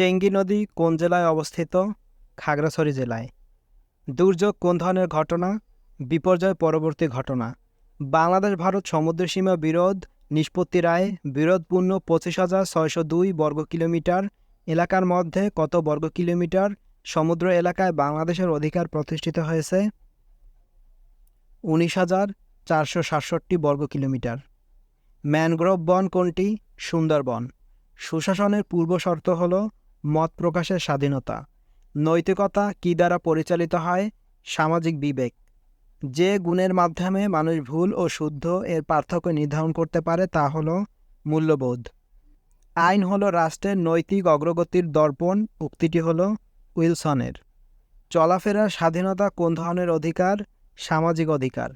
Changi নদী কোন জেলায় অবস্থিত? খাগড়াছড়ি জেলায়। দুর্যোগ কোন ধরনের ঘটনা? বিপর্যয় পরবর্তী ঘটনা। বাংলাদেশ ভারত সমুদ্রসীমা বিরোধ নিষ্পত্তি রায় বিরোধপূর্ণ পঁচিশ হাজার ছয়শো দুই বর্গ কিলোমিটার। এলাকার মধ্যে কত বর্গ কিলোমিটার সমুদ্র এলাকায় বাংলাদেশের অধিকার প্রতিষ্ঠিত হয়েছে? উনিশ হাজার চারশো সাতষট্টি বর্গ কিলোমিটার। ম্যানগ্রোভ বন কোনটি? সুন্দরবন। সুশাসনের পূর্ব শর্ত হল মত প্রকাশের স্বাধীনতা। নৈতিকতা কী দ্বারা পরিচালিত হয়? সামাজিক বিবেক। যে গুণের মাধ্যমে মানুষ ভুল ও শুদ্ধ এর পার্থক্য নির্ধারণ করতে পারে তা হল মূল্যবোধ। আইন হলো রাষ্ট্রের নৈতিক অগ্রগতির দর্পণ, উক্তিটি হলো উইলসনের। চলাফেরার স্বাধীনতা কোন ধরনের অধিকার? সামাজিক অধিকার।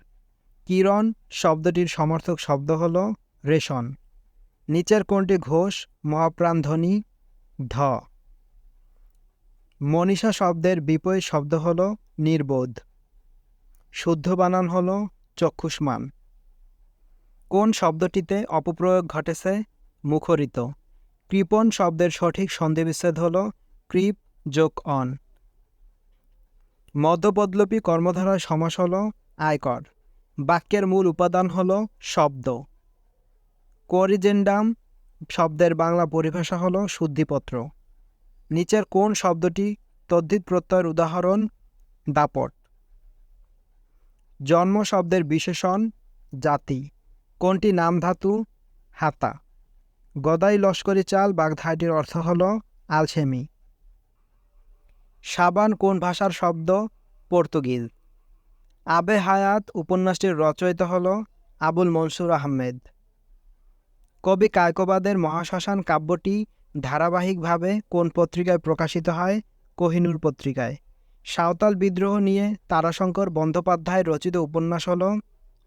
কিরণ শব্দটির সমর্থক শব্দ হল রেশন। নিচের কোনটি ঘোষ? মহাপ্রাণধ্বনি, ধ। মনীষা শব্দের বিপরীত শব্দ হল নির্বোধ। শুদ্ধ বানান হল চক্ষুষ্মান। কোন শব্দটিতে অপপ্রয়োগ ঘটেছে? মুখরিত। কৃপণ শব্দের সঠিক সন্ধিবিচ্ছেদ হল ক্রিপ যোগ অন। মধ্যপদলোপী কর্মধারার সমাস হল আয়কর। বাক্যের মূল উপাদান হল শব্দ। কোরিজেন্ডাম শব্দের বাংলা পরিভাষা হল শুদ্ধিপত্র। নিচের কোন শব্দটি তদ্ধিত প্রত্যয়ের উদাহরণ? দাপট। জন্ম শব্দের বিশেষণ, জাতি। কোনটি নামধাতু হাতা। গদাই লস্করি চাল বাগধাইটির অর্থ হল আলসেমি। সাবান কোন ভাষার শব্দ? পর্তুগিজ। আবে হায়াত উপন্যাসটির রচয়িতা হল আবুল মনসুর আহমেদ। কবি কায়কোবাদের মহাশ্মশান কাব্যটি ধারাবাহিকভাবে কোন পত্রিকায় প্রকাশিত হয়? কোহিনূর পত্রিকায়। সাঁওতাল বিদ্রোহ নিয়ে তারাশঙ্কর বন্দ্যোপাধ্যায় রচিত উপন্যাস হল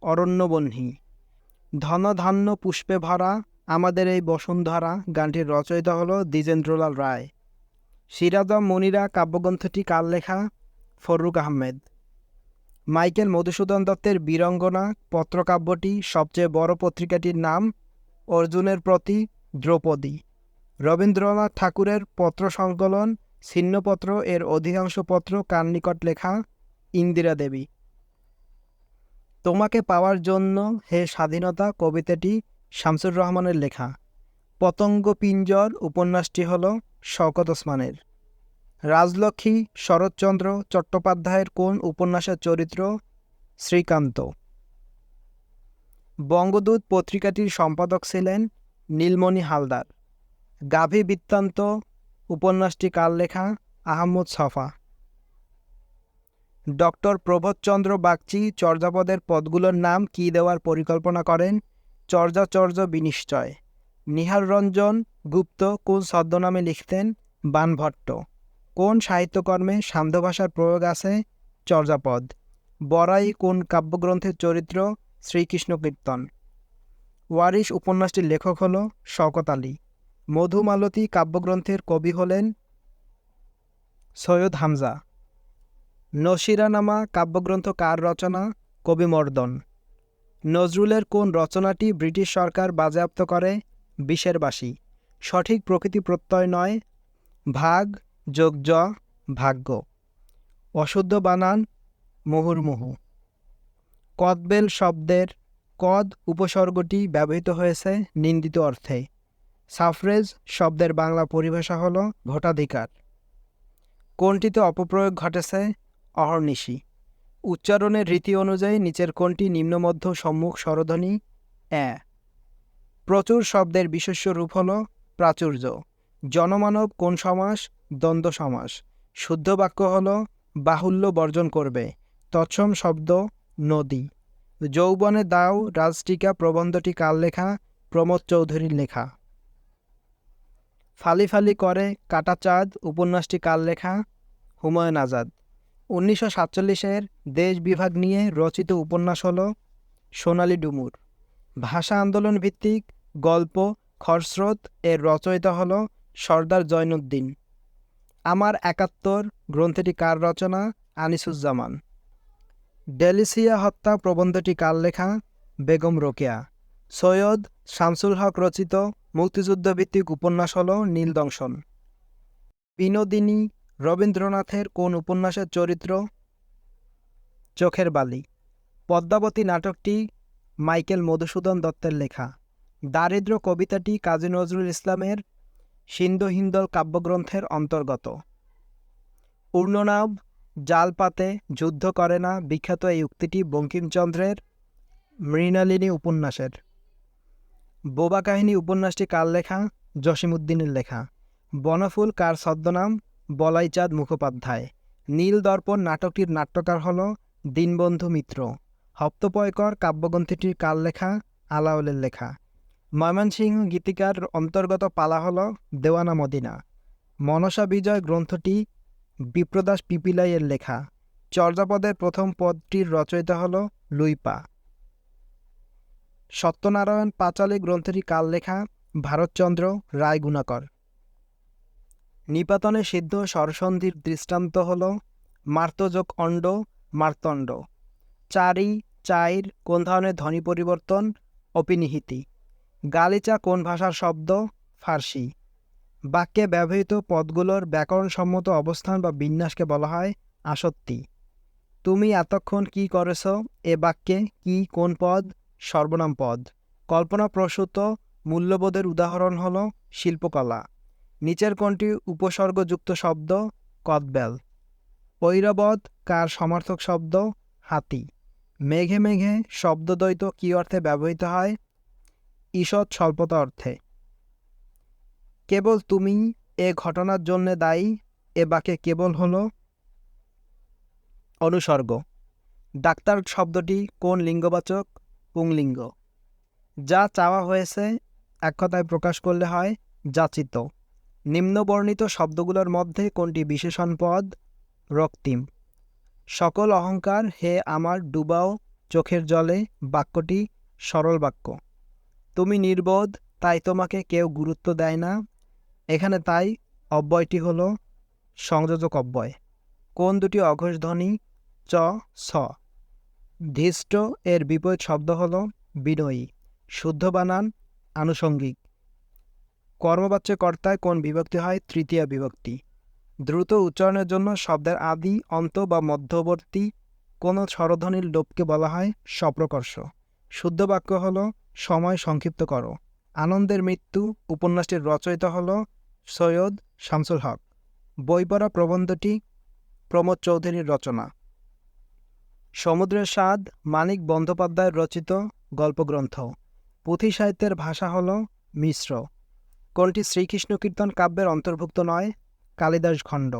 অরণ্যবহ্নী ধনধান্য পুষ্পে ভরা আমাদের এই বসুন্ধরা গানটির রচয়িতা হল দ্বিজেন্দ্রলাল রায়। সিরাজম মনিরা কাব্যগ্রন্থটি কার লেখা? ফররুক আহমেদ। মাইকেল মধুসূদন দত্তের বীরঙ্গনা পত্রকাব্যটি সবচেয়ে বড় পত্রিকাটির নাম অর্জুনের প্রতি দ্রৌপদী। রবীন্দ্রনাথ ঠাকুরের পত্র সংকলন, ছিন্নপত্র এর অধিকাংশ পত্র কার নিকট লেখা? ইন্দিরা দেবী। তোমাকে পাওয়ার জন্য হে স্বাধীনতা কবিতাটি শামসুর রহমানের লেখা। পতঙ্গ পিঞ্জর উপন্যাসটি হল শওকত ওসমানের। রাজলক্ষ্মী শরৎচন্দ্র চট্টোপাধ্যায়ের কোন উপন্যাসের চরিত্র? শ্রীকান্ত। বঙ্গদূত পত্রিকাটির সম্পাদক ছিলেন নীলমণি হালদার। গাভী বৃত্তান্ত উপন্যাসটি কার লেখা আহমদ সফা। ডক্টর প্রবোধচন্দ্র বাগচি চর্যাপদের পদগুলোর নাম কী দেওয়ার পরিকল্পনা করেন? চর্যাচর্য বিনিশ্চয়। নিহার রঞ্জন গুপ্ত কোন ছদ্মনামে লিখতেন? বানভট্ট। কোন সাহিত্যকর্মে সান্ধ্য ভাষার প্রয়োগ আছে? চর্যাপদ। বরাই কোন কাব্যগ্রন্থের চরিত্র? শ্রীকৃষ্ণ কীর্তন ওয়ারিশ উপন্যাসটির লেখক হল শওকত আলী। মধুমালতী কাব্যগ্রন্থের কবি হলেন সৈয়দ হামজা। নসিরানামা কাব্যগ্রন্থ কার রচনা কবি মর্দন। নজরুলের কোন রচনাটি ব্রিটিশ সরকার বাজেয়াপ্ত করে? বিশের বাসী। সঠিক প্রকৃতি প্রত্যয় নয়, ভাগ যোগ জ, ভাগ্য। অশুদ্ধ বানান, মুহুর্মুহু। কদবেল শব্দের কদ উপসর্গটি ব্যবহৃত হয়েছে নিন্দিত অর্থে। সাফরেজ শব্দের বাংলা পরিভাষা হল ভোটাধিকার। কোনটিতে অপপ্রয়োগ ঘটেছে? অহর্নিশি। উচ্চারণের রীতি অনুযায়ী নিচের কোনটি নিম্নমধ্য সম্মুখ, স্বরধ্বনি? অ্যা প্রচুর শব্দের বিশেষ্য রূপ হল প্রাচুর্য। জনমানব কোন সমাস? দ্বন্দ্ব সমাস। শুদ্ধ বাক্য হল বাহুল্য বর্জন করবে। তৎসম শব্দ নদী। যৌবনে দাও রাজটিকা প্রবন্ধটি কার লেখা প্রমোদ চৌধুরীর লেখা। ফালি ফালি করে কাটা চাঁদ, উপন্যাসটি কার লেখা হুমায়ুন আজাদ। উনিশশো সাতচল্লিশের দেশ বিভাগ নিয়ে রচিত উপন্যাস হল সোনালি ডুমুর। ভাষা আন্দোলন ভিত্তিক গল্প, খরস্রোত এর রচয়িতা হল সর্দার জয়নুদ্দিন। আমার একাত্তর গ্রন্থটি কার রচনা? আনিসুজ্জামান। ডেলিসিয়া হত্যা প্রবন্ধটি কার লেখা বেগম রোকেয়া। সৈয়দ শামসুল হক রচিত মুক্তিযুদ্ধভিত্তিক উপন্যাস হল নীলদংশন। বিনোদিনী রবীন্দ্রনাথের কোন উপন্যাসের চরিত্র? চোখের বালি। পদ্মাবতী নাটকটি মাইকেল মধুসূদন দত্তের লেখা। দারিদ্র কবিতাটি কাজী নজরুল ইসলামের সিন্ধু হিন্দল কাব্যগ্রন্থের অন্তর্গত। পূর্ণনাম জাল পাতে যুদ্ধ করে না বিখ্যাত এই উক্তিটি বঙ্কিমচন্দ্রের মৃণালিনী উপন্যাসের। বোবা কাহিনী উপন্যাসটি কার লেখা? জসিমুদ্দিনের লেখা। বনফুল কার ছদ্মনাম? বলাইচাঁদ মুখোপাধ্যায়। নীল দর্পণ নাটকটির নাট্যকার হল দীনবন্ধু মিত্র। হপ্তপয়কর কাব্যগ্রন্থিটির কার লেখা? আলাউলের লেখা। ময়মনসিংহ গীতিকার অন্তর্গত পালা হল দেওয়ানা মদিনা। মনসা বিজয় গ্রন্থটি বিপ্রদাস পিপিলাইয়ের লেখা। চর্যাপদের প্রথম পদটির রচয়িতা হল লুইপা। সত্যনারায়ণ পাঁচালী গ্রন্থটি কাল লেখা? ভারতচন্দ্র রায় গুণাকর নিপাতনে সিদ্ধ স্বরসন্ধির দৃষ্টান্ত হল মার্তযোগ অণ্ড মার্তণ্ড। চারি চাইর কোন ধরনের ধ্বনি পরিবর্তন, অপিনিহিতি। গালিচা কোন ভাষার শব্দ? ফার্সি। বাক্যে ব্যবহৃত পদগুলোর ব্যাকরণসম্মত অবস্থান বা বিন্যাসকে বলা হয় আসত্তি তুমি এতক্ষণ কি করেছ? এ বাক্যে কি কোন পদ? সর্বনাম পদ। কল্পনাপ্রসূত মূল্যবোধের উদাহরণ হল শিল্পকলা। নিচের কোনটি উপসর্গযুক্ত শব্দ, কদবেল। ঐরাবত কার সমার্থক শব্দ, হাতি। মেঘে মেঘে শব্দদ্বৈত কী অর্থে ব্যবহৃত হয়? ঈষৎ স্বল্পতা অর্থে। কেবল তুমি এ ঘটনার জন্যে দায়ী, এ বাকে কেবল হল অনুসর্গ। ডাক্তার শব্দটি কোন লিঙ্গবাচক? পুংলিঙ্গ, যা চাওয়া হয়েছে এক কথায় প্রকাশ করলে হয় যাচিত। নিম্নবর্ণিত শব্দগুলোর মধ্যে কোনটি বিশেষণ পদ? রক্তিম। সকল অহংকার হে আমার ডুবাও চোখের জলে বাক্যটি সরল বাক্য। তুমি নির্বোধ, তাই তোমাকে কেউ গুরুত্ব দেয় না। এখানে তাই অব্যয়টি হল সংযোজক অব্যয়। কোন দুটি অঘোষ ধ্বনি চ ছ ধৃষ্ট এর বিপরীত শব্দ হল বিনয়ী, শুদ্ধ বানান আনুষঙ্গিক। কর্মবাচ্য কর্তায় কোন বিভক্তি হয়? তৃতীয় বিভক্তি। দ্রুত উচ্চারণের জন্য শব্দের আদি, অন্ত বা মধ্যবর্তী কোনো স্বরধ্বনির লোপকে বলা হয় স্বপ্রকর্ষ। শুদ্ধ বাক্য হল সময় সংক্ষিপ্ত করো। আনন্দের মৃত্যু উপন্যাসটির রচয়িতা হল সৈয়দ শামসুল হক। বই পড়া প্রবন্ধটি প্রমোদ চৌধুরীর রচনা। সমুদ্রের স্বাদ মানিক বন্দ্যোপাধ্যায়ের রচিত গল্পগ্রন্থ। পুঁথি সাহিত্যের ভাষা হল মিশ্র। কোনটি শ্রীকৃষ্ণ কীর্তন কাব্যের অন্তর্ভুক্ত নয়? কালিদাস খণ্ড।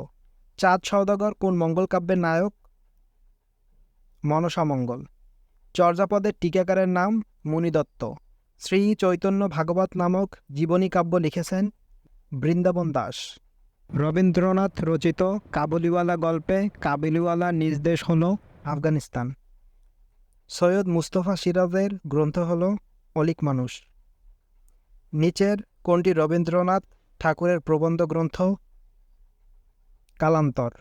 চাঁদ সওদাগর কোন মঙ্গল কাব্যের নায়ক? মনসামঙ্গল চর্যাপদের টিকাকারের নাম মুনিদত্ত শ্রী চৈতন্য ভাগবত নামক জীবনী কাব্য লিখেছেন বৃন্দাবন দাস। রবীন্দ্রনাথ রচিত কাবুলিওয়ালা গল্পে কাবুলিওয়ালা নিজ দেশ হল আফগানিস্তান। সৈয়দ মুস্তফা সিরাজের গ্রন্থ হল অলিক মানুষ। নিচের কোনটি রবীন্দ্রনাথ ঠাকুরের প্রবন্ধ গ্রন্থ? কালান্তর।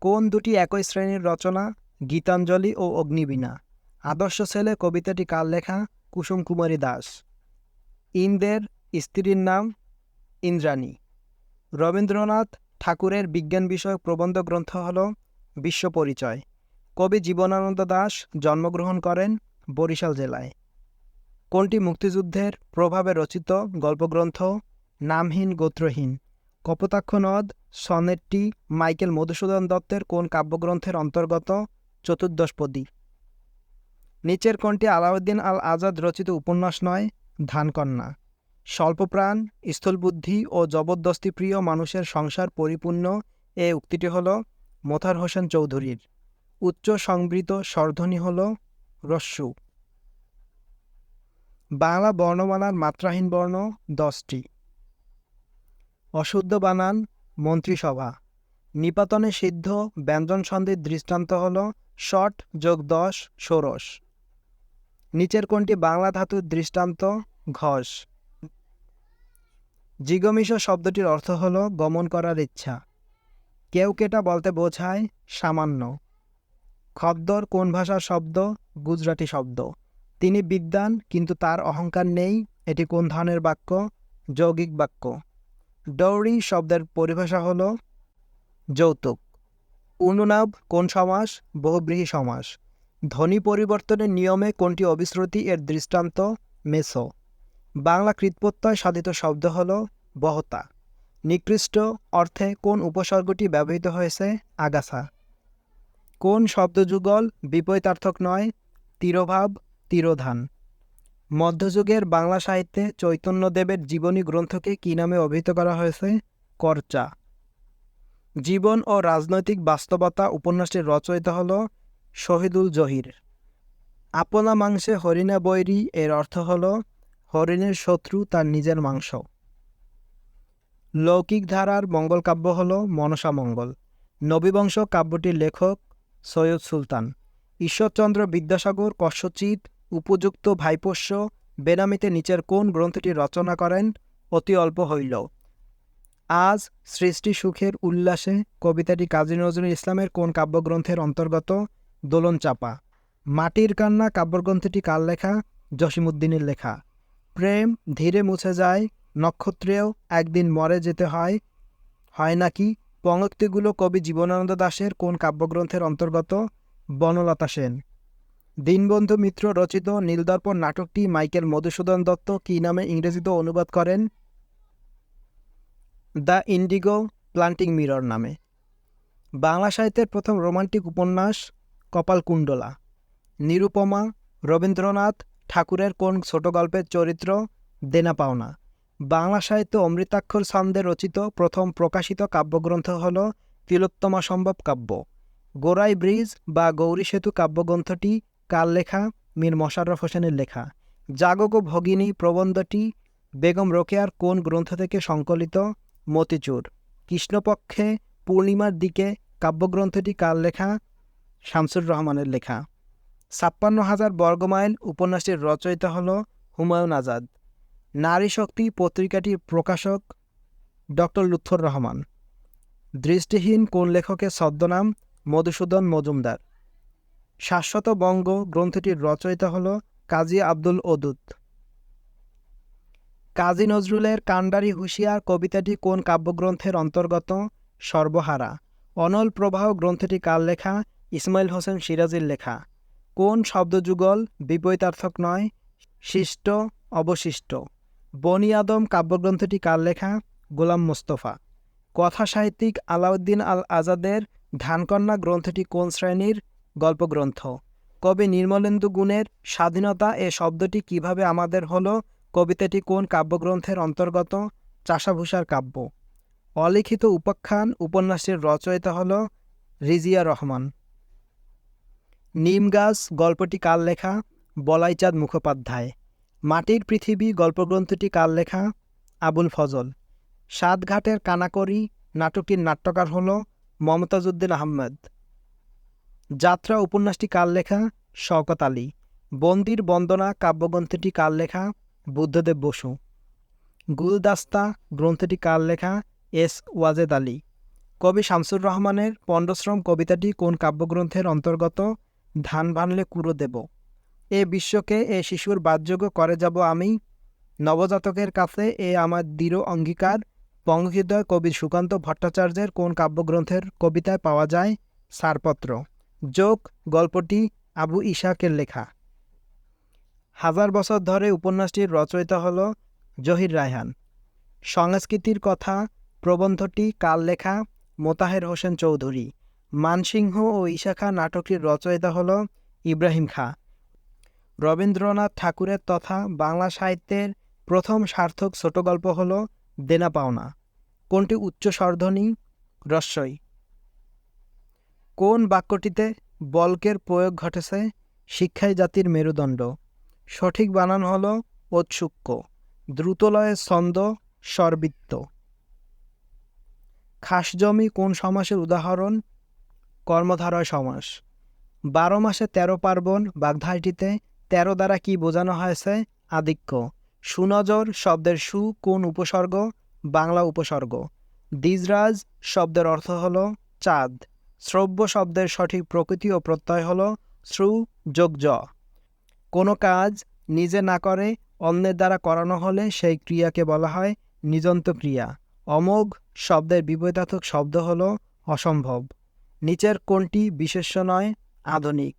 কোন দুটি একই শ্রেণির রচনা গীতাঞ্জলি ও অগ্নিবীণা? আদর্শ ছেলে কবিতাটি কার লেখা? কুসুম কুমারী দাস। ইন্দ্রের স্ত্রীর নাম ইন্দ্রাণী। রবীন্দ্রনাথ ঠাকুরের বিজ্ঞান বিষয়ক প্রবন্ধ গ্রন্থ হল বিশ্ব পরিচয়। কবি জীবনানন্দ দাস জন্মগ্রহণ করেন বরিশাল জেলায়। কোনটি মুক্তিযুদ্ধের প্রভাবে রচিত গল্পগ্রন্থ? নামহীন গোত্রহীন। কপোতাক্ষ নদ সনেটটি মাইকেল মধুসূদন দত্তের কোন কাব্যগ্রন্থের অন্তর্গত? চতুর্দশপদী নিচের কোনটি আলাউদ্দিন আল আজাদ রচিত উপন্যাস নয়? ধানকন্যা। স্বল্পপ্রাণ, স্থূলবুদ্ধি ও জবরদস্তিপ্রিয় মানুষের সংসার পরিপূর্ণ। এ উক্তিটি হল মোথার হোসেন চৌধুরীর। উচ্চ সংবৃত স্বরধ্বনি হল রস্যু। বাংলা বর্ণমালার মাত্রাহীন বর্ণ দশটি। অশুদ্ধ বানান মন্ত্রিসভা। নিপাতনে সিদ্ধ ব্যঞ্জন সন্ধির দৃষ্টান্ত হল ষট যোগ দশ ষোড়শ। নিচের কোনটি বাংলা ধাতুর দৃষ্টান্ত ঘষ। জিগমিষ শব্দটির অর্থ হল গমন করার ইচ্ছা। কেউ কেটা বলতে বোঝায় সামান্য। খদ্দর কোন ভাষার শব্দ? গুজরাটি শব্দ। তিনি বিদ্যান কিন্তু তার অহংকার নেই। এটি কোন ধরনের বাক্য? যৌগিক বাক্য। ডৌরি শব্দের পরিভাষা হল যৌতুক। অনুনাব কোন সমাস? বহুব্রীহি সমাস। ধ্বনি পরিবর্তনের নিয়মে কোনটি অবিশ্রুতি এর দৃষ্টান্ত? মেসো। বাংলা কৃতপ্রত্যয় সাধিত শব্দ হল বহতা। নিকৃষ্ট অর্থে কোন উপসর্গটি ব্যবহৃত হয়েছে? আগাছা। কোন শব্দযুগল বিপরীতার্থক নয়? তিরোভাব, তিরোধান। মধ্যযুগের বাংলা সাহিত্যে চৈতন্যদেবের জীবনী গ্রন্থকে কী নামে অভিহিত করা হয়েছে? করচা। জীবন ও রাজনৈতিক বাস্তবতা উপন্যাসটির রচয়িতা হল শহীদুল জহির। আপনা মাংসে হরিণা বৈরী এর অর্থ হল, হরিণের শত্রু তার নিজের মাংস। লৌকিক ধারার মঙ্গল কাব্য হল মনসা মঙ্গল। নবীবংশ কাব্যটির লেখক সৈয়দ সুলতান। ঈশ্বরচন্দ্র বিদ্যাসাগর কস্যচিৎ উপযুক্ত ভাইপোষ্য, বেনামিতে নিচের কোন গ্রন্থটি রচনা করেন অতি অল্প হইল। আজ সৃষ্টি সুখের উল্লাসে কবিতাটি কাজী নজরুল ইসলামের কোন কাব্যগ্রন্থের অন্তর্গত? দোলন চাপা। মাটির কান্না কাব্যগ্রন্থটি কার লেখা? জসিমুদ্দিনের লেখা। প্রেম ধীরে মুছে যায় নক্ষত্রেও একদিন মরে যেতে হয় হয় নাকি? পঙ্ক্তিগুলো কবি জীবনানন্দ দাশের কোন কাব্যগ্রন্থের অন্তর্গত? বনলতা সেন। দীনবন্ধু মিত্র রচিত নীলদর্পণ নাটকটি মাইকেল মধুসূদন দত্ত কী নামে ইংরেজিতে অনুবাদ করেন? দ্য ইন্ডিগো প্লান্টিং মিরর নামে। বাংলা সাহিত্যের প্রথম রোমান্টিক উপন্যাস কপালকুণ্ডলা। নিরুপমা, রবীন্দ্রনাথ ঠাকুরের কোন ছোট গল্পের চরিত্র? দেনা পাওনা। বাংলা সাহিত্য অমৃতাক্ষর সান্দে রচিত প্রথম প্রকাশিত কাব্যগ্রন্থ হল তিলোত্তমা সম্ভব কাব্য। গোরাই ব্রিজ বা গৌরী সেতু কাব্যগ্রন্থটি কার লেখা? মীর মশাররফ হোসেনের লেখা। জাগক ভগিনী প্রবন্ধটি বেগম রোকেয়ার কোন গ্রন্থ থেকে সংকলিত? মতিচুর। কৃষ্ণপক্ষে পূর্ণিমার দিকে কাব্যগ্রন্থটি কার লেখা? শামসুর রহমানের লেখা। ছাপ্পান্ন হাজার বর্গমাইল উপন্যাসটির রচয়িতা হল হুমায়ুন আজাদ। নারী শক্তি পত্রিকাটির প্রকাশক ডক্টর লুৎফর রহমান। দৃষ্টিহীন কোন লেখকের ছদ্মনাম? মধুসূদন মজুমদার। শাশ্বত বঙ্গ গ্রন্থটির রচয়িতা হল কাজী আব্দুল ওদুদ। কাজী নজরুলের কান্ডারি হুঁশিয়ার কবিতাটি কোন কাব্যগ্রন্থের অন্তর্গত? সর্বহারা। অনল প্রবাহ গ্রন্থটি কার লেখা? ইসমাইল হোসেন সিরাজের লেখা। কোন শব্দযুগল বিপরীতার্থক নয়? শিষ্ট, অবশিষ্ট। বনি আদম কাব্যগ্রন্থটি কার লেখা? গোলাম মোস্তফা। কথা সাহিত্যিক আলাউদ্দিন আল আজাদের ধানকন্যা গ্রন্থটি কোন শ্রেণির? গল্পগ্রন্থ। কবি নির্মলেন্দু গুণের স্বাধীনতা এ শব্দটি কীভাবে আমাদের হলো? কবিতাটি কোন কাব্যগ্রন্থের অন্তর্গত? চাষাভূষার কাব্য। অলিখিত উপাখ্যান উপন্যাসের রচয়িতা হল রিজিয়া রহমান। নিম গাছ গল্পটি কার লেখা? বলাইচাঁদ মুখোপাধ্যায়। মাটির পৃথিবী গল্পগ্রন্থটি কার লেখা? আবুল ফজল। সাতঘাটের কানাকড়ি নাটকটির নাট্যকার হল মমতাজউদ্দিন আহমেদ। যাত্রা উপন্যাসটি কার লেখা? শওকত আলী। বন্দির বন্দনা কাব্যগ্রন্থটি কার লেখা? বুদ্ধদেব বসু। গুলদাস্তা গ্রন্থটি কার লেখা? এস ওয়াজেদ আলী। কবি শামসুর রহমানের পণ্ডশ্রম কবিতাটি কোন কাব্যগ্রন্থের অন্তর্গত? ধান ভানলে কুরো দেব এ বিশ্বকে এ শিশুর বাদযোগ্য করে যাব আমি। নবজাতকের কাছে এ আমার দৃঢ় অঙ্গীকার। বঙ্গহৃদয় কবি সুকান্ত ভট্টাচার্যের কোন কাব্যগ্রন্থের কবিতায় পাওয়া যায়? সারপত্র। যোগ, গল্পটি আবু ইশাকের লেখা। হাজার বছর ধরে উপন্যাসটির রচয়িতা হল জহির রায়হান। সংস্কৃতির কথা, প্রবন্ধটি, কাল লেখা, মোতাহের হোসেন চৌধুরী। মানসিংহ ও ইশাখা নাটকটির রচয়িতা হল ইব্রাহিম খা। রবীন্দ্রনাথ ঠাকুরের তথা বাংলা সাহিত্যের প্রথম সার্থক ছোট গল্প হল দেনা পাওনা। কোনটি উচ্চ স্বরধ্বনি? রস্যই। কোন বাক্যটিতে বলকের প্রয়োগ ঘটেছে? শিক্ষাই জাতির মেরুদণ্ড। সঠিক বানান হল ঔৎসুক্য। দ্রুতলয়ের ছন্দ, স্বরবৃত্ত। খাসজমি কোন সমাসের উদাহরণ? কর্মধারয় সমাস। বারো মাসে তেরো পার্বণ বাগধাইটিতে তেরো দ্বারা কি বোঝানো হয়েছে? আধিক্য। সুনজর শব্দের সু কোন উপসর্গ? বাংলা উপসর্গ। দ্বিজরাজ শব্দের অর্থ হল চাঁদ। শ্রব্য শব্দের সঠিক প্রকৃতি ও প্রত্যয় হল শ্রু যোগ জ। কোনো কাজ নিজে না করে অন্যের দ্বারা করানো হলে সেই ক্রিয়াকে বলা হয় নিজন্ত ক্রিয়া। অমোঘ শব্দের বিপরীতার্থক শব্দ হল অসম্ভব। নিচের কোনটি বিশেষ্য নয়? আধুনিক।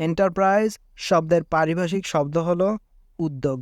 এন্টারপ্রাইজ শব্দের পারিভাষিক শব্দ হলো উদ্যোগ।